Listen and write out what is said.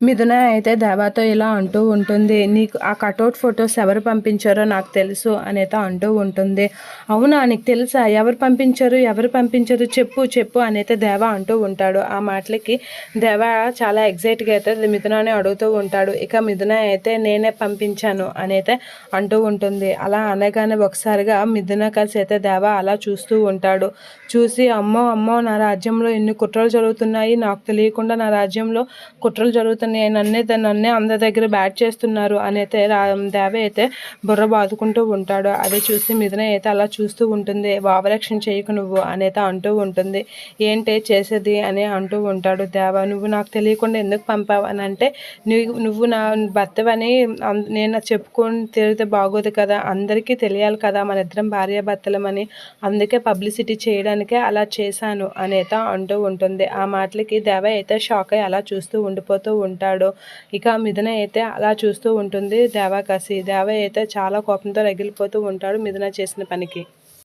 మిథున అయితే దేవాతో ఇలా అంటూ ఉంటుంది నీకు ఆ కటౌట్ ఫొటోస్ ఎవరు పంపించారో నాకు తెలుసు అనేది అంటూ ఉంటుంది. అవునా నీకు తెలుసా? ఎవరు పంపించారు? ఎవరు పంపించారు చెప్పు చెప్పు అనేది దేవ అంటూ ఉంటాడు. ఆ మాటలకి దేవ చాలా ఎగ్జైట్గా అయితే మిథునానే అడుగుతూ ఉంటాడు. ఇక మిథున అయితే నేనే పంపించాను అనేది అంటూ ఉంటుంది. అలా అనగానే ఒకసారిగా మిథున కలిసి అయితే దేవ అలా చూస్తూ ఉంటాడు. చూసి అమ్మో అమ్మో నా రాజ్యంలో ఎన్ని కుట్రలు జరుగుతున్నాయి. నాకు తెలియకుండా నా రాజ్యంలో కుట్రలు జరుగుతున్నాయి. నన్నే నన్నే అందరి దగ్గర బ్యాట్ చేస్తున్నారు అని అయితే దేవే అయితే బుర్ర బాదుకుంటూ ఉంటాడు. అది చూసి మిథున అయితే అలా చూస్తూ ఉంటుంది. వావరక్షణ చేయకు నువ్వు అనైతే అంటూ ఉంటుంది. ఏంటి చేసేది అని అంటూ ఉంటాడు. దేవ నువ్వు నాకు తెలియకుండా ఎందుకు పంపావు అని అంటే నువ్వు నువ్వు నా భర్తవని నేను చెప్పుకొని తెలితే బాగోదు కదా. అందరికీ తెలియాలి కదా మన ఇద్దరం భార్యాభర్తలమని అందుకే పబ్లిసిటీ చేయడానికే అలా చేశాను అనేత అంటూ ఉంటుంది. ఆ మాటలకి దేవ అయితే షాక్ అయ్యి అలా చూస్తూ ఉండిపోతూ ఉంటాడు. ఇక మిథున అయితే అలా చూస్తూ ఉంటుంది. దేవాకాశి దేవ అయితే చాలా కోపంతో రగిలిపోతూ ఉంటాడు మిథున చేసిన పనికి.